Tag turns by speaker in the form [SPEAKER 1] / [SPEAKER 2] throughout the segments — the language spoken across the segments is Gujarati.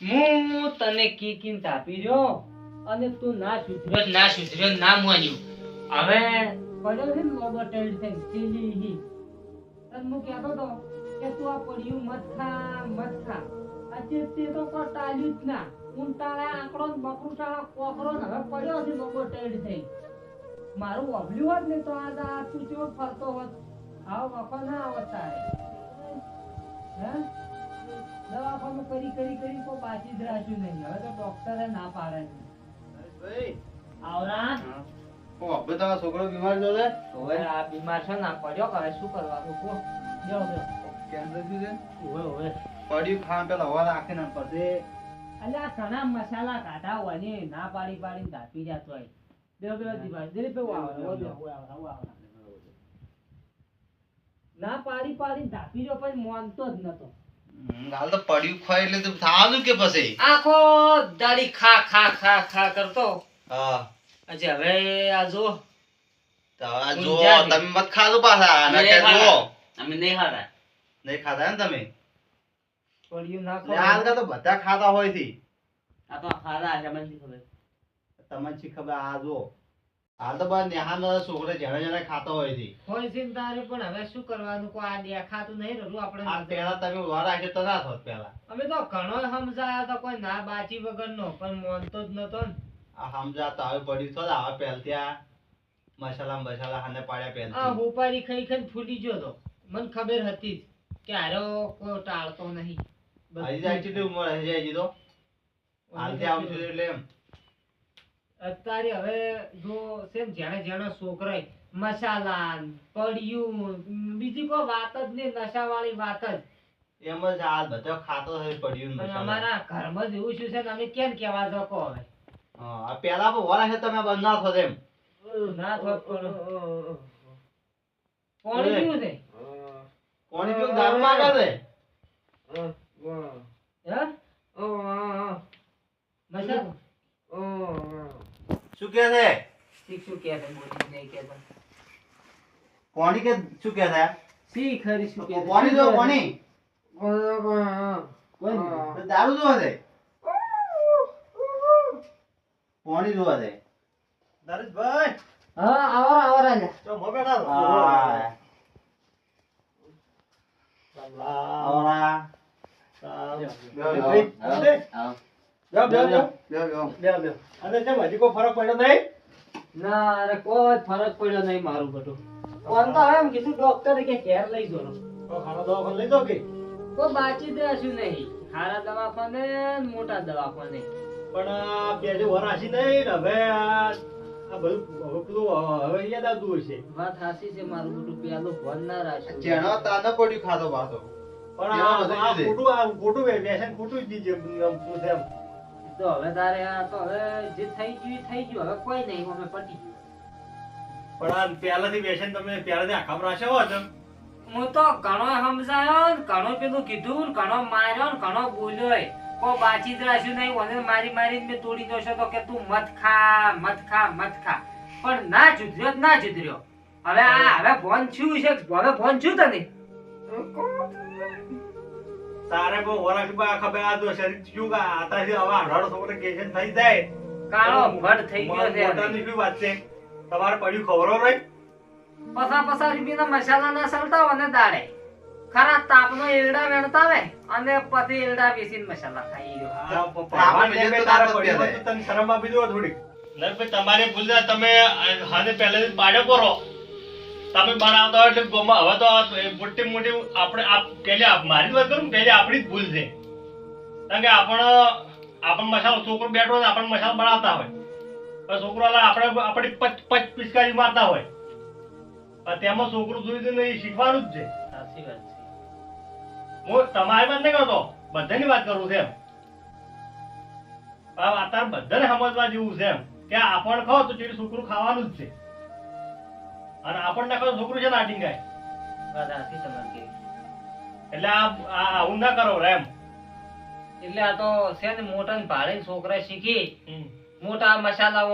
[SPEAKER 1] હું તને કી કીન તાપી રહ્યો અને તું ના સુધર્યો ના સુધર્યો ના માન્યું. હવે પડ્યો છે ટેડ થઈ ચીલી હી. તને હું કહેતો તો કે તું આ પડ્યું મત ખા મત ખા. આજે તે તો કોઈ ટાળ્યું જ ના. ઉંટાળા આંકડો બકરુટાળા કોકરો ને હવે પડ્યો છે લોબો ટેડ થઈ મારું વબલ્યું હોત ને તો આજ આ તું ચેવો ફરતો હોત. આવો વખો ના આવત તારે. હે? દવાખાનું કરી કરી કરી કોઈ બાજી જ રાખ્યું નહીં. હવે તો ડોક્ટરે ના પાડે ભાઈ. આવરા.
[SPEAKER 2] છોકરો બીમાર છે.
[SPEAKER 1] હવે આ બીમાર છે ના પડ્યો કરે શું કરવાનું? કો જો
[SPEAKER 2] કેન્સર થયું છે?
[SPEAKER 1] ઓવે ઓવે
[SPEAKER 2] પડ્યું ખાન પેલા હવા રાખે ને પછી
[SPEAKER 1] અલ્યા ઘણા મસાલા કાઢા હોય ને ના પાડી પાડીને ધાપી જાતો હોય. બે બે દીવાય દિલીપ બે આવો આવો. આવો ના પાડી પાડીને ધાપી જો પણ મોનતો જ નતો.
[SPEAKER 2] હાલ તો પડ્યું ખવાય એટલે તો થાલું કે પછી?
[SPEAKER 1] આખો દાડી ખા ખા ખા ખા કરતો.
[SPEAKER 2] હા.
[SPEAKER 1] અજે હવે આ જો
[SPEAKER 2] આ જો તમે મત ખાધું પાછા? ના
[SPEAKER 3] નહીં
[SPEAKER 2] કે
[SPEAKER 3] ખાધા. અમે નહીં ખાતા
[SPEAKER 2] નહીં ખાધા ને તમે?
[SPEAKER 1] પડ્યું ના
[SPEAKER 2] એટલે આજકાલ તો બધા ખાતા હોયથી.
[SPEAKER 3] આ તો ખાધા છે મને ખબર
[SPEAKER 2] તમને ખબર? આ જો હાલ તો બધા નેહાન છોકરા જેને જેને ખાતા હોયથી
[SPEAKER 1] હોય છે તારે પણ હવે શું કરવાનું? કોઈ આ દેખાતું નહીં રહ્યું
[SPEAKER 2] આ
[SPEAKER 1] આપણે
[SPEAKER 2] પેલા તમે વાર રાખે તો ના થોત પેલા
[SPEAKER 1] અમે તો ઘણો સમજાયા તો કોઈ ના બાચી વગર નો પણ મોનતો જ નતો ને.
[SPEAKER 2] આ સમજાતા હવે પડી તો આવે પહેલથી આ મસાલા મસાલા હાને પાડ્યા
[SPEAKER 1] આ
[SPEAKER 2] પહેલથી
[SPEAKER 1] હોપારી ખાઈ ખાઈ ફૂટી ગયો તો. મને ખબર હતી જ કે આરો કોઈ ટાળતો નહીં.
[SPEAKER 2] હજી જાય છે ઉંમર હજી જાય તો. હાલથી આવું છું એટલે એમ.
[SPEAKER 1] અત્યારે હવે જો સેમ જેણે જેણે છોકરાય મસાલા પડ્યું બીજી કોઈ વાત જ નહીં નશાવાળી વાત જ.
[SPEAKER 2] એમ જ આ બધો ખાતો થઈ પડ્યું.
[SPEAKER 1] અમારા ઘરમાં જ એવું શું છે ને અમે કેમ કેવા શકો હવે?
[SPEAKER 2] હા, પેલા પણ વરા છે તમે બંધ ના થો એમ
[SPEAKER 1] ના થો કોણ પીવું છે?
[SPEAKER 2] કોણ પીવું? દારૂ માગે છે
[SPEAKER 1] હે મસાલા
[SPEAKER 2] શું કે છે?
[SPEAKER 1] શીખ શું છે? બોલી નહીં કહેતો
[SPEAKER 2] કોની કે શું કે છે?
[SPEAKER 1] શીખ હરી શું છે?
[SPEAKER 2] કોની જો કોની? કોની? દારૂ જોવા છે? કોની જોવા છે?
[SPEAKER 4] નરેશભાઈ.
[SPEAKER 1] હા આવો આવો રાજા
[SPEAKER 4] તો મો બેઠા
[SPEAKER 2] હા
[SPEAKER 4] આવરા
[SPEAKER 2] આવરા
[SPEAKER 4] આવરા
[SPEAKER 2] આવરા બેહો.
[SPEAKER 4] અને કેમ હજી કોઈ ફરક પડ્યો નહીં?
[SPEAKER 1] ના અરે કોઈ ફરક પડ્યો નહીં મારું બધું. ફોન તો એમ કીધું ડોક્ટરે કે ઘેર લઈ જો
[SPEAKER 4] તો દવાખાને લઈ દો કે?
[SPEAKER 1] કોઈ બાચી દેશું નહીં. સારા દવાખાને મોટા દવાખાને.
[SPEAKER 4] પણ આ બે જે વરાશી નહીં ને હવે આ આ બધું હવે પેલું હવે યાદ આવતું હોય છે
[SPEAKER 1] વાત સાચી છે મારું બધું પેલું ફોન ના રાખ્યું
[SPEAKER 2] જેનો તાને પડ્યું ખાતો પાછો
[SPEAKER 4] પણ આ. ખોટું આ ખોટું વ્યસન ખોટું જ દીજે.
[SPEAKER 1] તો હવે તારે આ તો હવે જે થઈ ગયું થઈ ગયું. હવે કોઈ નહીં અમે પટી ગયું.
[SPEAKER 4] પણ આ પહેલાથી બેસીને તમે પહેલાથી આખામ રાખ્યો હોત એમ.
[SPEAKER 1] હું તો ઘણો સમજાયો ને ઘણો પેલું કીધું ને ઘણો માર્યો ને ઘણો બોલ્યો કો બાચી જ રાખ્યું નહીં ઓને મારી મારી મેં તોડી દોશો તો કે તું મત ખા મત ખા મત ખા. પણ ના જુદર્યો ના જુદર્યો હવે આ હવે ફોન છું છે હવે ફોન છું તને?
[SPEAKER 4] તારે બહુ વરાશ બા ખબર આ તો શરીર ચૂક આ આતાથી હવે અઢારો છોકરા કેશન થઈ જાય.
[SPEAKER 1] કાળો ભડ થઈ ગયો છે
[SPEAKER 4] મોટાની શું વાત છે. તમારે પડ્યું ખબરો રહી
[SPEAKER 1] પસા પસા રૂપિયાના મસાલા ના સલતા અને દાડે. ખરા તાપનો એરડા વેણતાવે અને પછી એરડા બેસીને મસાલા ખાઈ ગયો.
[SPEAKER 4] તને શરમ આપી દો થોડી તમારી ભૂલ તમે હાને પહેલેથી પાડ્યો કરો. તમે બનાવતા હોય એટલે ગોમાં હવે તો મોટી મોટી આપણે આપ પહેલે આપ- મારી વાત કરું ને, આપણી જ ભૂલ છે. કારણ કે આપણ આપણ મસાલો છોકરો બેઠો ને આપણને મસાલો બનાવતા હોય. છોકરો આપણે આપણી પચ પચ પિચકારી મારતા હોય. તેમાં છોકરું જોયું તો નહીં શીખવાનું જ છે.
[SPEAKER 1] સાચી વાત છે.
[SPEAKER 4] હું તમારી વાત નહીં કરતો બધાની વાત કરું છું એમ. આ અત્યારે બધાને સમજવા જેવું છે એમ. કે આપણ ખાવ તો ચીડ છોકરું ખાવાનું જ છે. અને આપણને ના છોકરું છે ને આટીંગ ગાય.
[SPEAKER 1] વાત સાચી તમારી.
[SPEAKER 4] એટલે આ આવું ના કરો એમ
[SPEAKER 1] એટલે આ તો છે ને મોટા ભાડે છોકરા શીખી. મોટા મસાલા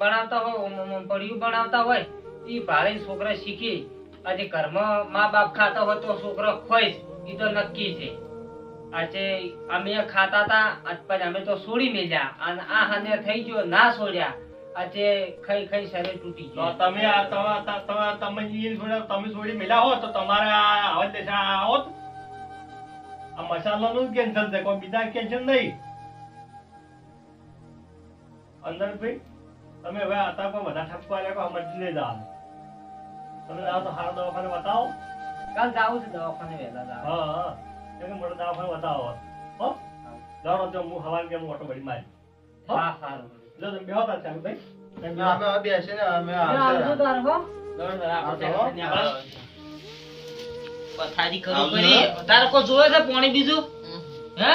[SPEAKER 1] બનાવતા હોય પડ્યું બનાવતા હોય એ ભાડે છોકરા શીખી. આજે ઘરમાં મા બાપ ખાતા હોય તો છોકરો ખોઈશ એ તો નક્કી છે. આજે અમે ખાતા હતા આજ પછી અમે તો છોડી મેલ્યા. અને આ હાને થઈ ગયો ના છોડ્યા આજે ખાઈ ખાઈ શરીર તૂટી ગયો.
[SPEAKER 4] તમે આ તમે- તમે છોડી મેલ્યા હોત તો તમારે આવા દશા હોત. આ મસાલાનું કેન્સર છે કોઈ બીજા કેન્સલ નહીં. અંદર ભાઈ તમે હવે આતા કોઈ બધા ઠપકો આલ્યા કોઈ સમજી નહીં જાવ તમે જાઓ તો હાર દવાખાને બતાવો.
[SPEAKER 1] કાલ જાવું છે દવાખાને વહેલા જાવ.
[SPEAKER 4] હા હા. એટલે મોટો દવાખાને બતાવો. હો. જાઓ તો હું હવાન કે હું ઓટો ભરી મારી.
[SPEAKER 1] હા. સારું
[SPEAKER 4] જો તમે બેહો તા ચાલુ ભાઈ
[SPEAKER 2] અમે અમે
[SPEAKER 1] આવજો તાર હો.
[SPEAKER 3] પથારી ખરું પડી.
[SPEAKER 1] તારે કોઈ જોવે છે પાણી બીજું? હે?